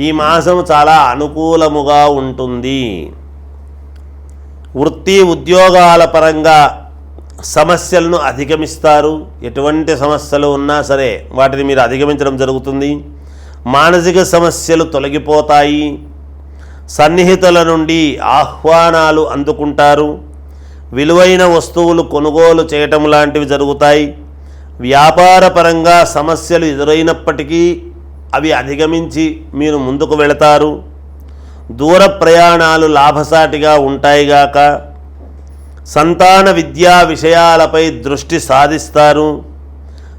ఈ మాసం చాలా అనుకూలముగా ఉంటుంది. వృత్తి ఉద్యోగాల పరంగా సమస్యలను అధిగమిస్తారు. ఎటువంటి సమస్యలు ఉన్నా సరే వాటిని మీరు అధిగమించడం జరుగుతుంది. మానసిక సమస్యలు తొలగిపోతాయి. సన్నిహితుల నుండి ఆహ్వానాలు అందుకుంటారు. విలువైన వస్తువులు కొనుగోలు చేయటం లాంటివి జరుగుతాయి. వ్యాపారపరంగా సమస్యలు ఎదురైనప్పటికీ అవి అధిగమించి మీరు ముందుకు వెళతారు. దూర ప్రయాణాలు లాభసాటిగా ఉంటాయిగాక సంతాన విద్యా విషయాలపై దృష్టి సాధిస్తారు.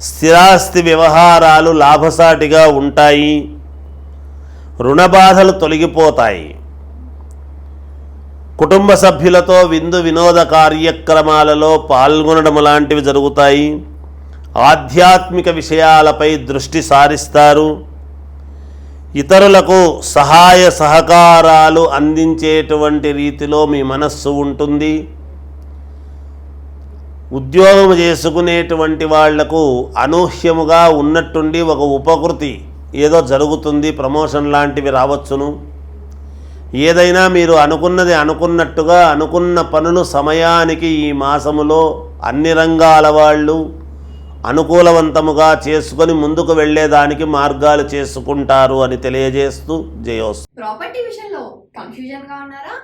స్థిరాస్తి వ్యవహారాలు లాభసాటిగా ఉంటాయి. రుణబాధలు తొలగిపోతాయి. కుటుంబ సభ్యులతో విందు వినోద కార్యక్రమాలలో పాల్గొనడం లాంటివి జరుగుతాయి. ఆధ్యాత్మిక విషయాలపై దృష్టి సారిస్తారు. ఇతరులకు సహాయ సహకారాలు అందించేటువంటి రీతిలో మీ మనస్సు ఉంటుంది. ఉద్యోగం చేసుకునేటువంటి వాళ్ళకు అనూహ్యముగా ఉన్నట్టుండి ఒక ఉపకృతి ఏదో జరుగుతుంది ప్రమోషన్ లాంటివి రావచ్చును. ఏదైనా మీరు అనుకున్నది అనుకున్నట్టుగా అనుకున్న పనులు సమయానికి ఈ మాసములో అన్ని రంగాల వాళ్ళు అనుకూలవంతముగా చేసుకొని ముందుకు వెళ్ళేదానికి మార్గాలు చేసుకుంటారు అని తెలియజేస్తూ జయోస్. ప్రాపర్టీ విషయంలో కన్ఫ్యూజన్గా ఉన్నారా?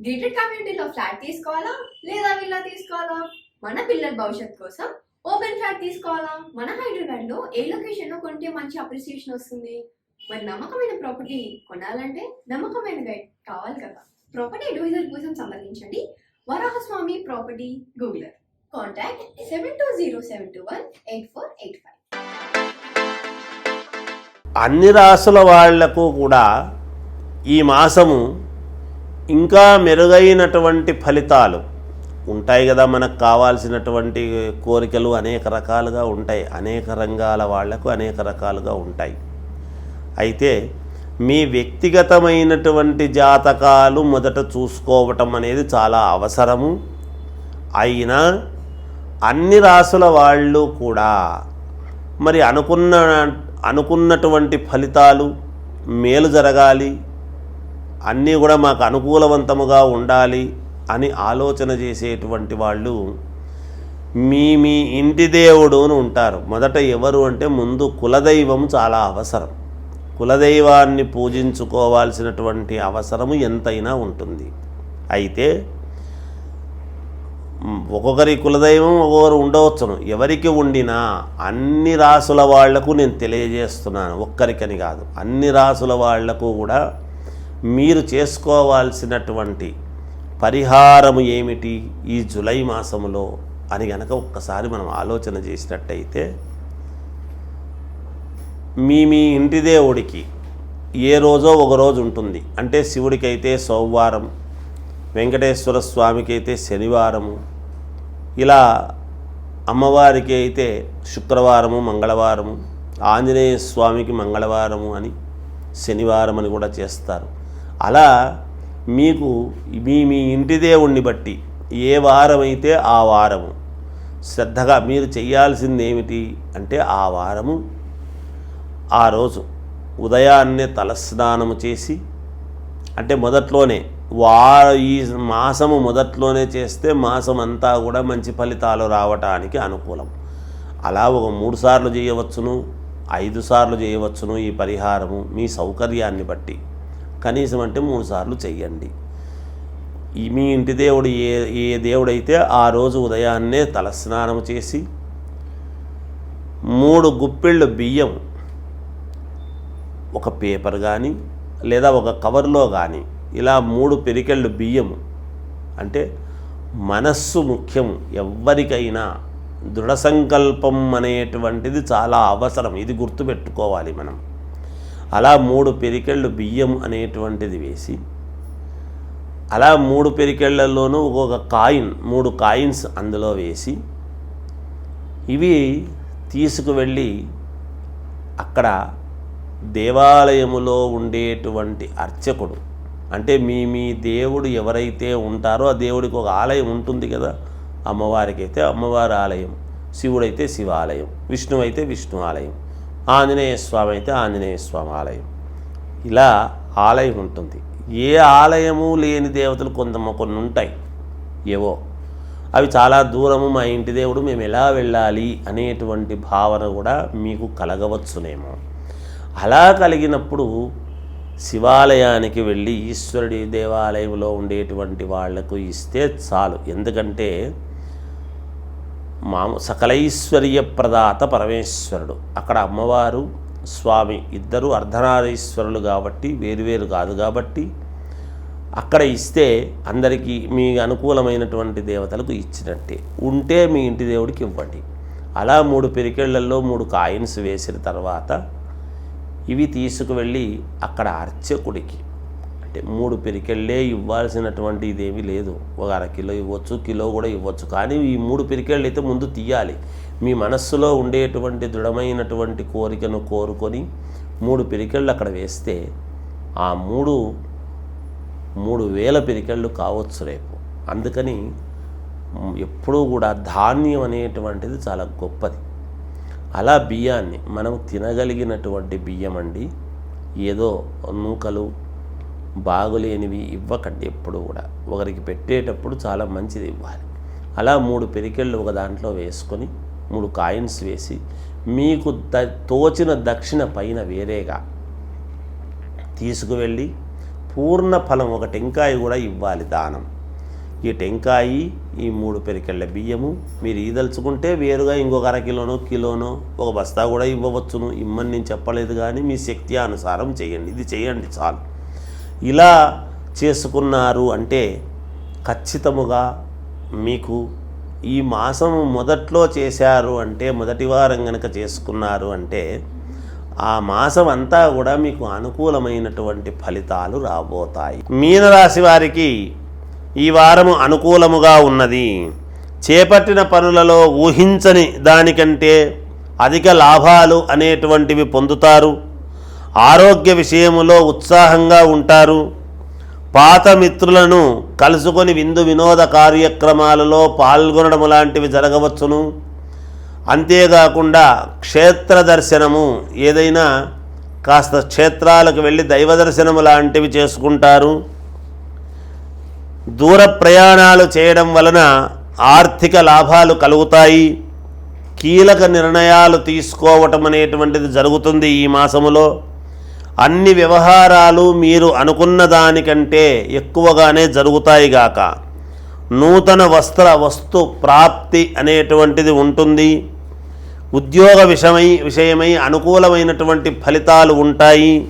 గేటెడ్ కమ్యూనిటీలో ఫ్లాట్ తీసుకోవాలా? లేదా విల్లా తీసుకోవాలా? మన పిల్లల భవిష్యత్ కోసం ఓపెన్ ఫ్లాట్ తీసుకోవాలా? మన హైదరాబాద్లో ఏ లొకేషన్లో కొంటే మంచి అప్రిసియేషన్ వస్తుంది? మరి నమ్మకమైన ప్రాపర్టీ కొనాలంటే నమ్మకమైన గైడ్ కావాలి కదా. ప్రాపర్టీ అడ్వైజర్ కోసం సంప్రదించండి. Varahaswamy property గూగులర్ contact seven two zero seven two one eight four eight five అన్ని రాసుల వాళ్ళకు కూడా ఈ మాసము ఇంకా మెరుగైనటువంటి ఫలితాలు ఉంటాయి కదా మనకు కావాల్సినటువంటి కోరికలు అనేక రకాలుగా ఉంటాయి. అనేక రంగాల వాళ్ళకు అనేక రకాలుగా ఉంటాయి. అయితే మీ వ్యక్తిగతమైనటువంటి జాతకాలు మొదట చూసుకోవటం అనేది చాలా అవసరము. అయినా అన్ని రాసుల వాళ్ళు కూడా మరి అనుకున్న అనుకున్నటువంటి ఫలితాలు మేలు జరగాలి అన్నీ కూడా మాకు అనుకూలవంతముగా ఉండాలి అని ఆలోచన చేసేటువంటి వాళ్ళు మీ మీ ఇంటి దేవుడు అని ఉంటారు. మొదట ఎవరు అంటే ముందు కులదైవం చాలా అవసరం. కులదైవాన్ని పూజించుకోవాల్సినటువంటి అవసరము ఎంతైనా ఉంటుంది. అయితే ఒక్కొక్కరి కులదైవం ఒక్కొక్కరు ఉండవచ్చును. ఎవరికి ఉండినా అన్ని రాసుల వాళ్ళకు నేను తెలియజేస్తున్నాను. ఒక్కరికని కాదు. అన్ని రాసుల వాళ్ళకు కూడా మీరు చేసుకోవాల్సినటువంటి పరిహారము ఏమిటి ఈ జులై మాసంలో అని గనక ఒక్కసారి మనం ఆలోచన చేసినట్టయితే మీ మీ ఇంటి దేవుడికి ఏ రోజో ఒక రోజు ఉంటుంది. అంటే శివుడికైతే సోమవారం వెంకటేశ్వర స్వామికి అయితే శనివారము. ఇలా అమ్మవారికి అయితే శుక్రవారము మంగళవారము ఆంజనేయ స్వామికి మంగళవారము అని శనివారం అని కూడా చేస్తారు. అలా మీకు మీ మీ ఇంటి దేవుణ్ణి బట్టి ఏ వారమైతే ఆ వారము శ్రద్ధగా మీరు చేయాల్సింది ఏమిటి అంటే ఆ వారము ఆ రోజు ఉదయాన్నే తలస్నానము చేసి అంటే మొదట్లోనే వా ఈ మాసము మొదట్లోనే చేస్తే మాసం అంతా కూడా మంచి ఫలితాలు రావటానికి అనుకూలం. అలా ఒక మూడు సార్లు చేయవచ్చును ఐదు సార్లు చేయవచ్చును ఈ పరిహారము మీ సౌకర్యాన్ని బట్టి. కనీసం అంటే మూడు సార్లు చెయ్యండి. మీ ఇంటి దేవుడు ఏ ఏ దేవుడైతే ఆ రోజు ఉదయాన్నే తలస్నానం చేసి మూడు గుప్పిళ్ళు బియ్యం ఒక పేపర్ కానీ లేదా ఒక కవర్లో కానీ ఇలా మూడు పెరికెళ్ళు బియ్యం అంటే మనస్సు ముఖ్యం ఎవ్వరికైనా దృఢ సంకల్పం అనేటువంటిది చాలా అవసరం. ఇది గుర్తుపెట్టుకోవాలి మనం. అలా మూడు పెరికెళ్ళు బియ్యం అనేటువంటిది వేసి అలా మూడు పెరికెళ్ళలోనూ ఒక్కొక్క కాయిన్ మూడు కాయిన్స్ అందులో వేసి ఇవి తీసుకువెళ్ళి అక్కడ దేవాలయములో ఉండేటువంటి అర్చకుడు అంటే మీ మీ దేవుడు ఎవరైతే ఉంటారో ఆ దేవుడికి ఒక ఆలయం ఉంటుంది కదా? అమ్మవారికి అయితే అమ్మవారి ఆలయం శివుడైతే శివాలయం విష్ణువు అయితే విష్ణు ఆలయం ఆంజనేయ స్వామి అయితే ఆంజనేయ స్వామి ఆలయం. ఇలా ఆలయం ఉంటుంది. ఏ ఆలయము లేని దేవతలు కొంత కొన్ని ఉంటాయి. ఏవో. అవి చాలా దూరము మా ఇంటి దేవుడు మేము ఎలా వెళ్ళాలి అనేటువంటి భావన కూడా మీకు కలగవచ్చునేమో. అలా కలిగినప్పుడు శివాలయానికి వెళ్ళి ఈశ్వరుడి దేవాలయంలో ఉండేటువంటి వాళ్ళకు ఇస్తే చాలు. ఎందుకంటే మాము సకలైశ్వర్య ప్రదాత పరమేశ్వరుడు. అక్కడ అమ్మవారు స్వామి ఇద్దరు అర్ధనారీశ్వరులు కాబట్టి వేరువేరు కాదు కాబట్టి అక్కడ ఇస్తే అందరికీ మీ అనుకూలమైనటువంటి దేవతలకు ఇచ్చినట్టే. ఉంటే మీ ఇంటి దేవుడికి ఇవ్వండి. అలా మూడు పెరికెళ్ళలో మూడు కాయిన్స్ వేసిన తర్వాత ఇవి తీసుకువెళ్ళి అక్కడ అర్చకుడికి. అంటే మూడు పెరికెళ్ళే ఇవ్వాల్సినటువంటి ఇదేమీ లేదు. ఒక అర కిలో ఇవ్వచ్చు కిలో కూడా ఇవ్వచ్చు. కానీ ఈ మూడు పెరికెళ్ళు అయితే ముందు తీయాలి. మీ మనస్సులో ఉండేటువంటి దృఢమైనటువంటి కోరికను కోరుకొని మూడు పెరికెళ్ళు అక్కడ వేస్తే ఆ మూడు మూడు వేల పెరికెళ్ళు కావచ్చు రేపు. అందుకని ఎప్పుడూ కూడా ధాన్యం అనేటువంటిది చాలా గొప్పది. అలా బియ్యాన్ని మనం తినగలిగినటువంటి బియ్యం అండి ఏదో నూకలు బాగులేనివి ఇవ్వకండి ఎప్పుడు కూడా. ఒకరికి పెట్టేటప్పుడు చాలా మంచిది ఇవ్వాలి. అలా మూడు పెరికెళ్ళు ఒక దాంట్లో వేసుకొని మూడు కాయిన్స్ వేసి మీకు ద తోచిన దక్షిణ పైన వేరేగా తీసుకువెళ్ళి పూర్ణ ఫలం ఒక టెంకాయ కూడా ఇవ్వాలి దానం. ఈ టెంకాయి ఈ మూడు పెరికెళ్ళ బియ్యము మీరు ఈదలుచుకుంటే వేరుగా ఇంకొక అర కిలోనో కిలోనో ఒక బస్తా కూడా ఇవ్వవచ్చును. ఇమ్మని నేను చెప్పలేదు కానీ మీ శక్తి అనుసారం చేయండి. ఇది చేయండి చాలు. ఇలా చేసుకున్నారు అంటే ఖచ్చితముగా మీకు ఈ మాసం మొదట్లో చేశారు అంటే మొదటి వారం కనుక చేసుకున్నారు అంటే ఆ మాసం అంతా కూడా మీకు అనుకూలమైనటువంటి ఫలితాలు రాబోతాయి. మీనరాశి వారికి ఈ వారము అనుకూలముగా ఉన్నది. చేపట్టిన పనులలో ఊహించని దానికంటే అధిక లాభాలు అనేటువంటివి పొందుతారు. ఆరోగ్య విషయములో ఉత్సాహంగా ఉంటారు. పాత మిత్రులను కలుసుకొని విందు వినోద కార్యక్రమాలలో పాల్గొనడం లాంటివి జరగవచ్చును. అంతేకాకుండా క్షేత్ర దర్శనము ఏదైనా కాస్త క్షేత్రాలకు వెళ్ళి దైవ దర్శనము లాంటివి చేసుకుంటారు. దూర ప్రయాణాలు చేయడం వలన ఆర్థిక లాభాలు కలుగుతాయి. కీలక నిర్ణయాలు తీసుకోవటం అనేటువంటిది జరుగుతుంది ఈ మాసములో. అన్ని వ్యవహారాలు మీరు అనుకున్న దానికంటే ఎక్కువగానే జరుగుతాయి గాక. నూతన వస్త్ర వస్తు ప్రాప్తి అనేటువంటిది ఉంటుంది. ఉద్యోగ విషమై విషయమై అనుకూలమైనటువంటి ఫలితాలు ఉంటాయి.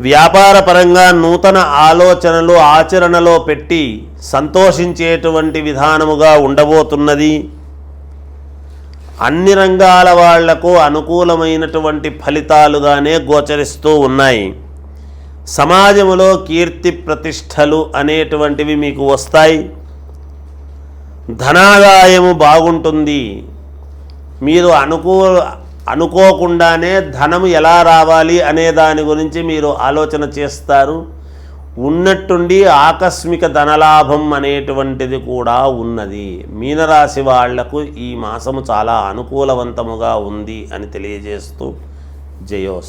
వ్యాపారపరంగా నూతన ఆలోచనలు ఆచరణలో పెట్టి సంతోషించేటువంటి విధానముగా ఉండబోతున్నది. అన్ని రంగాల వాళ్ళకు అనుకూలమైనటువంటి ఫలితాలుగానే గోచరిస్తూ ఉన్నాయి. సమాజములో కీర్తి ప్రతిష్టలు అనేటువంటివి మీకు వస్తాయి. ధనాదాయము బాగుంటుంది. మీరు అనుకూల అనుకోకుండానే ధనము ఎలా రావాలి అనే దాని గురించి మీరు ఆలోచన చేస్తారు. ఉన్నట్టుండి ఆకస్మిక ధనలాభం అనేటువంటిది కూడా ఉన్నది. మీనరాశి వాళ్ళకు ఈ మాసము చాలా అనుకూలవంతముగా ఉంది అని తెలియజేస్తూ జయోస్